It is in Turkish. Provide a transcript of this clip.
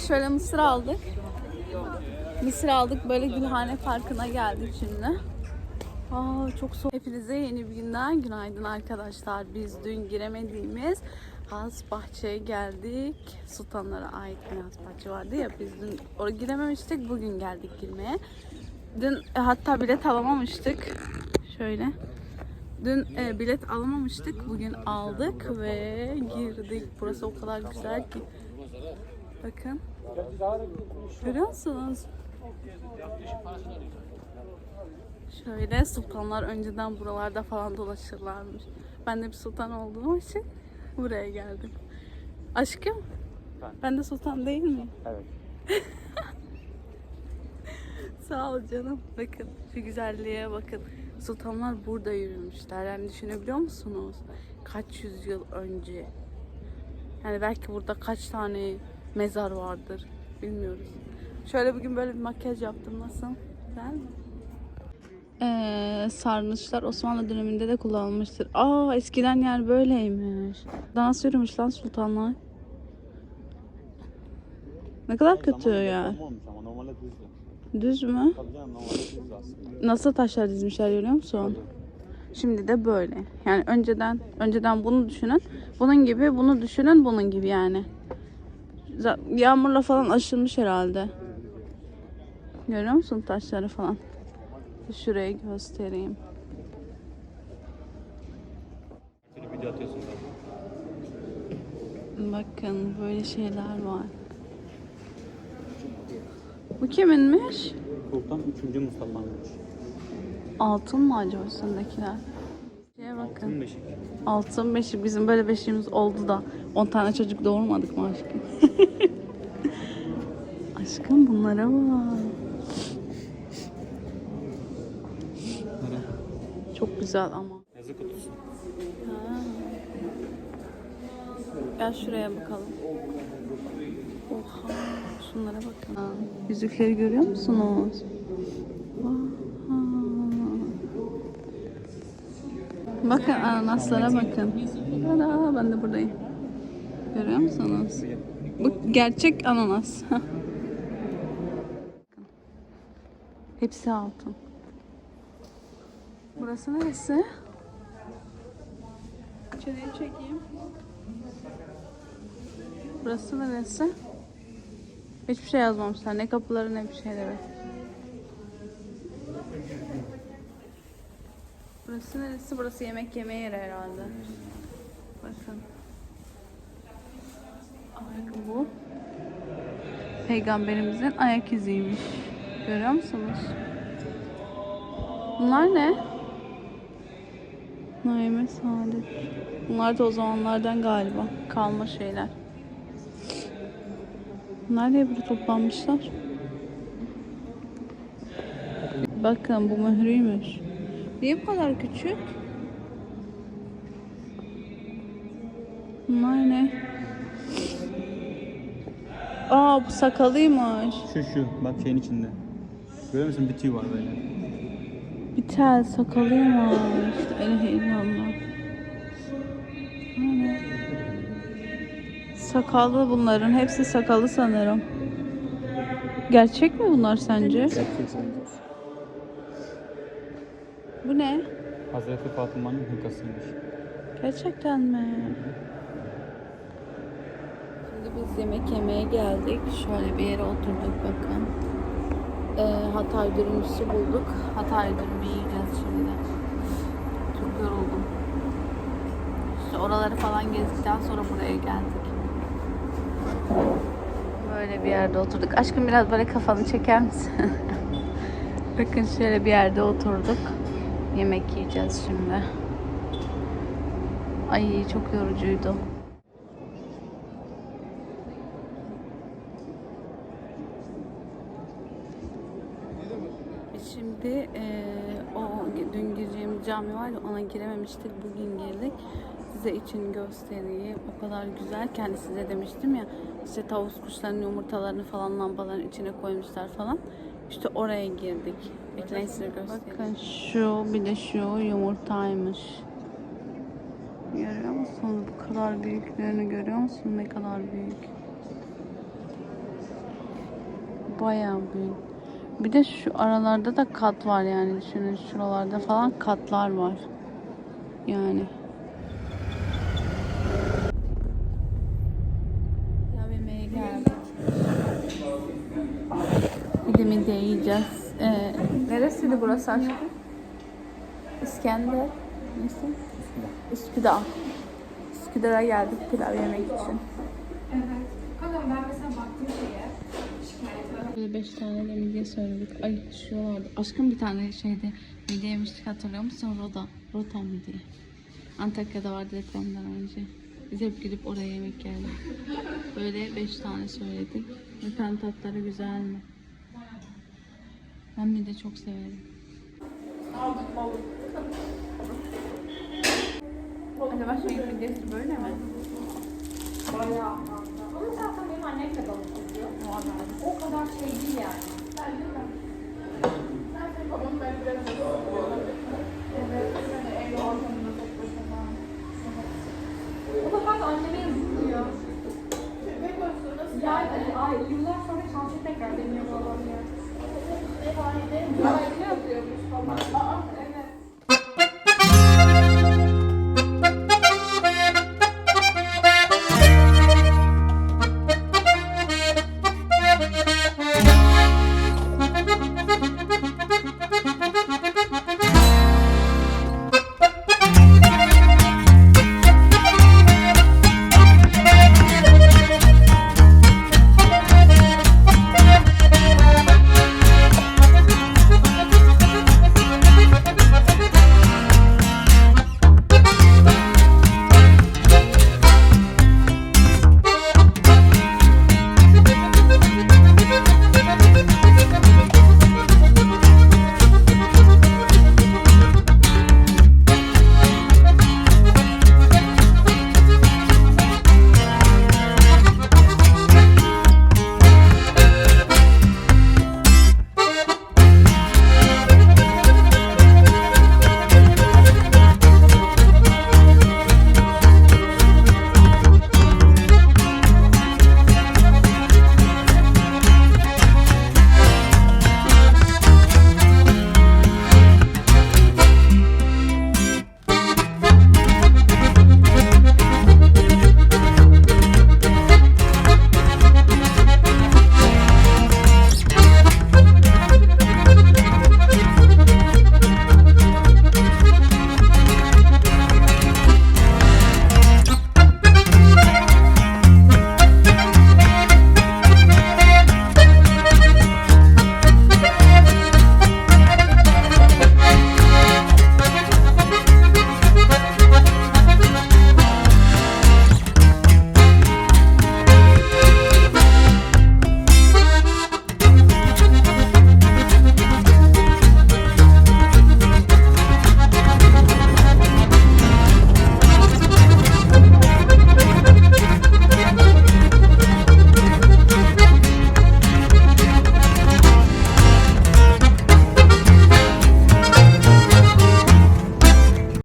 Şöyle mısır aldık. Mısır aldık. Böyle Gülhane Parkı'na geldik şimdi. Aa, çok soğuk. Hepinize yeni bir günden günaydın arkadaşlar. Biz dün giremediğimiz Has Bahçe'ye geldik. Sultanlara ait bir Has Bahçe vardı ya biz dün oraya girememiştik. Bugün geldik girmeye. Dün e, hatta bilet alamamıştık. Şöyle. Dün e, bilet alamamıştık. Bugün aldık ve girdik. Burası o kadar güzel ki. Bakın. Görüyor musunuz? Şöyle sultanlar önceden buralarda falan dolaşırlarmış. Ben de bir sultan olduğum için buraya geldim. Aşkım, ben de sultan değil miyim? Evet. Sağ ol canım. Bakın şu güzelliğe bakın. Sultanlar burada yürümüşler. Yani düşünebiliyor musunuz? Kaç yüzyıl önce. Yani belki burada kaç tane mezar vardır. Bilmiyoruz. Şöyle bugün böyle bir makyaj yaptım. Nasıl? Güzel mi? Ee, sarnıçlar Osmanlı döneminde de kullanılmıştır. Aa eskiden yer böyleymiş. Daha nasıl yürümüş lan sultanlar? Ne kadar kötü ya. Olmamış ama normalde düzdü. Düz mü? Nasıl taşlar dizmişler görüyor musun? Şimdi de böyle. Yani önceden önceden bunu düşünün. Bunun gibi bunu düşünün bunun gibi yani. Yağmurla falan aşılmış herhalde. Görüyor musun taşları falan? Şuraya göstereyim. Bakın böyle şeyler var. Bu kiminmiş? Sultan 3. Mustafa'ymış. Altın mı acaba üstündekiler? Bakın. Altın beşik. Altın beşik. Bizim böyle beşiğimiz oldu da 10 tane çocuk doğurmadık mı aşkım? aşkım bunlara bak. Çok güzel ama. Yazı kutusu. Ha. Gel şuraya bakalım. Oha. Şunlara bakın. Ha, Yüzükleri görüyor musunuz? Vay. Bakın ananaslara bakın. Ana, ben de buradayım. Görüyor musunuz? Bu gerçek ananas. Hepsi altın. Burası neresi? İçeriye çekeyim. Burası neresi? Hiçbir şey yazmamışlar. Ne kapıları ne bir şeyleri. Burası neresi? Burası yemek yeme yeri herhalde. Bakın. Bakın bu. Peygamberimizin ayak iziymiş. Görüyor musunuz? Bunlar ne? Naime Saadet. Bunlar da o zamanlardan galiba. Kalma şeyler. Bunlar niye burada toplanmışlar? Bakın bu mührüymüş. Niye bu kadar küçük? Bunlar ne? Aa bu sakalıymış. Şu şu. Bak şeyin içinde. Görüyor musun? Bir tüy var böyle. Bir tel sakalıymış. İllallah. Hani? Sakallı bunların. Hepsi sakallı sanırım. Gerçek mi bunlar sence? Gerçek Bu ne? Hazreti Fatıma'nın hırkasıymış. Gerçekten mi? Şimdi biz yemek yemeye geldik. Şöyle bir yere oturduk bakın. Ee, Hatay dürümcüsü bulduk. Hatay dürümü yiyeceğiz şimdi. Çok yoruldum. İşte oraları falan gezdikten sonra buraya geldik. Böyle bir yerde oturduk. Aşkım biraz böyle kafanı çeker misin? bakın şöyle bir yerde oturduk. Yemek yiyeceğiz şimdi. Ay çok yorucuydu. Şimdi eee, o dün gireceğimiz cami var ya ona girememiştik. Bugün girdik. Size için göstereyim. O kadar güzel. Kendi size demiştim ya işte tavus kuşlarının yumurtalarını falan lambaların içine koymuşlar falan. İşte oraya girdik. Bekleyin size göstereyim. Bakın şu bir de şu yumurtaymış. Görüyor musunuz? Bu kadar büyüklüğünü görüyor musun? Ne kadar büyük. Bayağı büyük. Bir de şu aralarda da kat var yani düşünün şuralarda falan katlar var. Yani. AVM'ye geldik. Bir de midye yiyeceğiz. Ee, neresiydi burası aşkım? İskender. Neyse. Üsküdar. Üsküdar'a geldik pilav yemek için. Böyle beş tane de midye söyledik. Ay düşüyorlardı. Aşkım bir tane şeyde midye yemiştik hatırlıyor musun? Roda. Rota midye. Antakya'da vardı reklamdan önce. Biz hep gidip oraya yemek yerdik. Böyle beş tane söyledik. Bakalım tatları güzel mi? Ben midye çok severim. Acaba şeyin midyesi böyle mi? Onu zaten benim annem de balık yapıyor. O kadar şey değil yani. O da bak anneme yazılıyor. Yani ay, yıllar sonra çalışıp tekrar deniyor babam ya. Meyhanede mübarek yapıyormuş.